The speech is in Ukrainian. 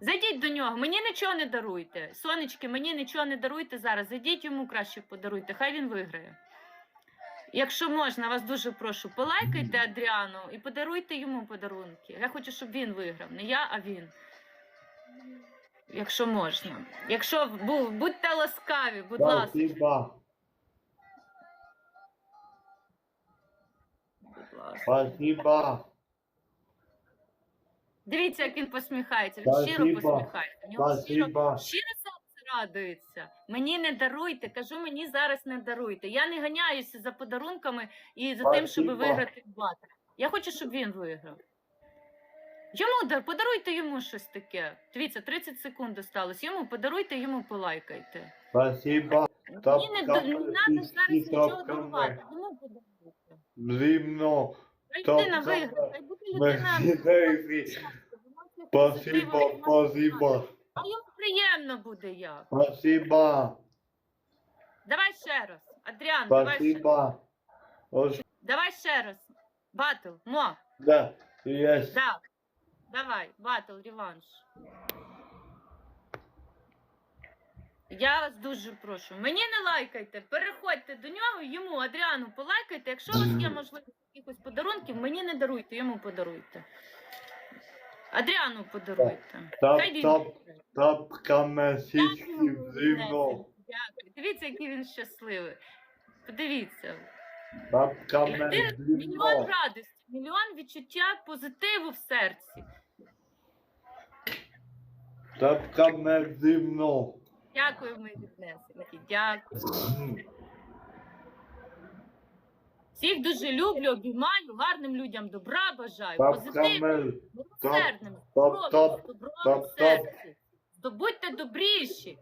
Зайдіть до нього, мені нічого не даруйте. Сонечки, мені нічого не даруйте зараз. Зайдіть йому краще подаруйте, хай він виграє. Якщо можна, вас дуже прошу, полайкайте Адріану і подаруйте йому подарунки. Я хочу, щоб він виграв. Не я, а він. Якщо можна. Якщо бу- будьте ласкаві, будь ласка. Будь ласка. Дивіться, як він посміхається. Він щиро Спасибо. посміхається. У нього щиро, Спасибо. щиро серце радується. Мені не даруйте. Кажу, мені зараз не даруйте. Я не ганяюся за подарунками і за тим, щоб Спасибо. виграти в. Я хочу, щоб він виграв. Йому дар, подаруйте йому щось таке. Дивіться, 30 секунд осталось. Йому подаруйте, йому полайкайте. Спасибо. Мені не, Тапка, не треба зараз нічого дарувати. Йому подаруйте. Зимно. Хай людина виграє, хай. Мерседесі. Спасибо, спасибо. А йому приємно буде як. Спасибо. Давай ще раз. Адріан, давай ще. Спасибо. Ось, Давай ще раз. Батл. Мо. да, есть. Да. Давай, батл, реванш. Я вас дуже прошу. Мені не лайкайте, переходьте до нього, йому, Адріану, полайкайте. Якщо у вас є можливість якихось подарунків, мені не даруйте, йому подаруйте. Адріану подаруйте. Тап, Хай він тап, виграє. тапка месички Дякую. Дивіться, який він щасливий. Подивіться. Тапка Людина мільйон радості, мільйон відчуття позитиву в серці. Тапка месички зимно. Дякую, мої віднесеньки. Дякую. Всіх дуже люблю, обіймаю, гарним людям добра бажаю, позитивним, милосердним, добром в серці. Здобудьте добріші.